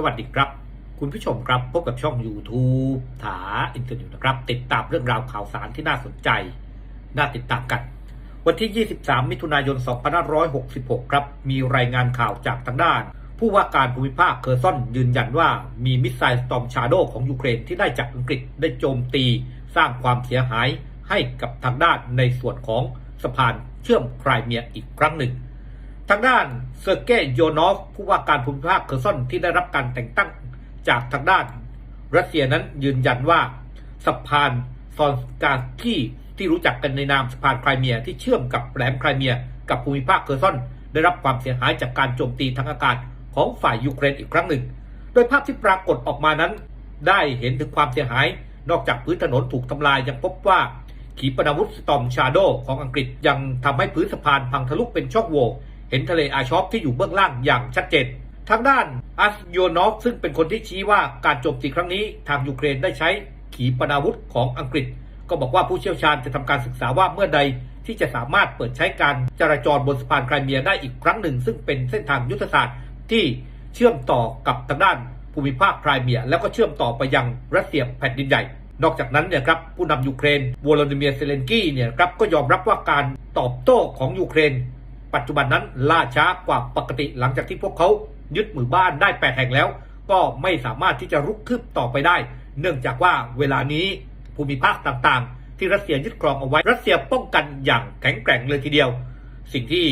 สวัสดีครับ คุณผู้ชมครับพบกับช่อง YouTube ถาอินเทอร์เน็ตนะครับ ติดตามเรื่องราวข่าวสารที่น่าสนใจ น่าติดตามกัน วันที่ 23 มิถุนายน 2566 ครับ มีรายงานข่าวจากทางด้าน ผู้ว่าการภูมิภาคเคอร์ซอนยืนยันว่ามีมิสไซล์สตอมชาโดของยูเครนที่ได้จากอังกฤษได้โจมตีสร้างความเสียหายให้กับทางด้านในส่วนของสะพานเชื่อมไครเมียอีกครั้งหนึ่ง ทางด้านเซอร์เกย์โยนอฟผู้ว่าการภูมิภาคเคอร์ซอนที่ได้รับการแต่งตั้งจากทางด้าน รัสเซียนั้นยืนยันว่าสะพานซอนกาคีที่รู้จักกันในนามสะพานไครเมีย ที่เชื่อมกับแหลมไครเมีย กับภูมิภาคเคอร์ซอน ได้รับความเสียหายจากการโจมตีทางอากาศของฝ่ายยูเครนอีกครั้งหนึ่ง โดยภาพที่ปรากฏออกมานั้น ได้เห็นถึงความเสียหาย นอกจากพื้นถนนถูกทำลายยังพบว่าขีปนาวุธสตอมชาโดของอังกฤษยังทำให้พื้นสะพานพังทะลุเป็นช่องโหว่ เห็นทะเลอาชอฟที่อยู่เบื้องล่างอย่างชัดเจนทางด้านอัสโยนอฟซึ่งเป็นคนที่ชี้ว่าการโจมตีครั้งนี้ทางยูเครนได้ใช้ขีปนาวุธของอังกฤษ ก็บอกว่าผู้เชี่ยวชาญจะทำการศึกษาว่าเมื่อใดที่จะสามารถเปิดใช้การจราจรบนสะพานไครเมียได้อีกครั้งหนึ่ง ซึ่งเป็นเส้นทางยุทธศาสตร์ที่เชื่อมต่อกับทางด้านภูมิภาคไครเมีย แล้วก็เชื่อมต่อไปยังรัสเซียแผ่นดินใหญ่ นอกจากนั้นเนี่ยครับผู้นำยูเครนวโลดิเมียร์เซเลนกี้เนี่ยครับก็ยอมรับว่าการตอบโต้ของยูเครน ปัจจุบันนั้นล่าช้ากว่าปกติหลังจากที่พวกเขายึดหมู่บ้านได้แปดแห่งแล้ว ก็ไม่สามารถที่จะรุกคืบต่อไปได้ เนื่องจากว่าเวลานี้ภูมิภาคต่างๆ ที่รัสเซียยึดครองเอาไว้รัสเซียป้องกันอย่างแข็งแกร่งเลยทีเดียว สิ่งที่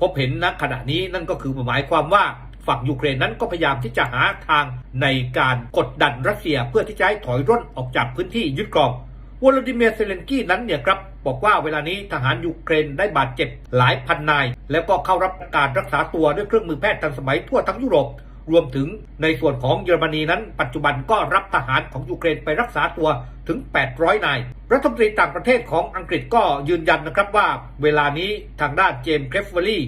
พบเห็นณขณะนี้นั่นก็คือหมายความว่าฝั่งยูเครนนั้นก็พยายามที่จะหาทางในการกดดันรัสเซียเพื่อที่จะให้ถอยร่นออกจากพื้นที่ยึดครอง วลาดิเมียร์เซเลนกี้นั้นเนี่ยครับบอกว่าเวลานี้ทหารยูเครนได้บาดเจ็บหลายพันนาย แล้วก็เข้ารับการรักษาตัวด้วยเครื่องมือแพทย์ทันสมัยทั่วทั้งยุโรป รวมถึงในส่วนของเยอรมนีนั้น ปัจจุบันก็รับทหารของยูเครนไปรักษาตัวถึง 800 นาย รัฐมนตรีต่างประเทศของอังกฤษก็ยืนยันนะครับว่า เวลานี้ทางด้านเจมส์เคฟเวอรี่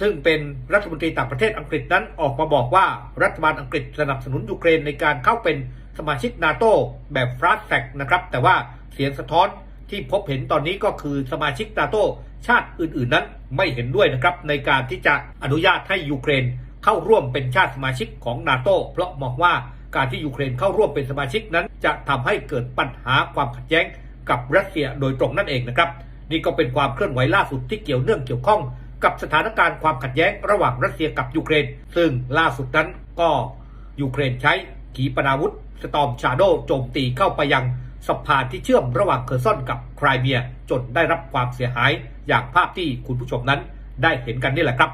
ซึ่งเป็นรัฐมนตรีต่างประเทศอังกฤษนั้นออกมาบอกว่ารัฐบาลอังกฤษสนับสนุนยูเครนในการเข้าเป็นสมาชิกนาโตแบบฟราสแทกนะครับแต่ว่า เสียงสะท้อนที่พบเห็นตอนนี้ก็คือสมาชิกนาโตชาติอื่นๆนั้นไม่เห็นด้วยนะครับ ในการที่จะอนุญาตให้ยูเครนเข้าร่วมเป็นชาติสมาชิกของนาโตเพราะมองว่าการที่ยูเครนเข้าร่วมเป็นสมาชิกนั้น จะทำให้เกิดปัญหาความขัดแย้งกับรัสเซียโดยตรงนั่นเองนะครับ นี่ก็เป็นความเคลื่อนไหวล่าสุดที่เกี่ยวเนื่องเกี่ยวข้องกับสถานการณ์ความขัดแย้งระหว่างรัสเซียกับยูเครน ซึ่งล่าสุดนั้นก็ยูเครนใช้ขีปนาวุธสตอมชาโดโจมตีเข้าไปยัง สะพานที่เชื่อมระหว่างเคอร์ซอนกับไครเมีย จนได้รับความเสียหายอย่างภาพที่คุณผู้ชมนั้นได้เห็นกันนี่แหละครับ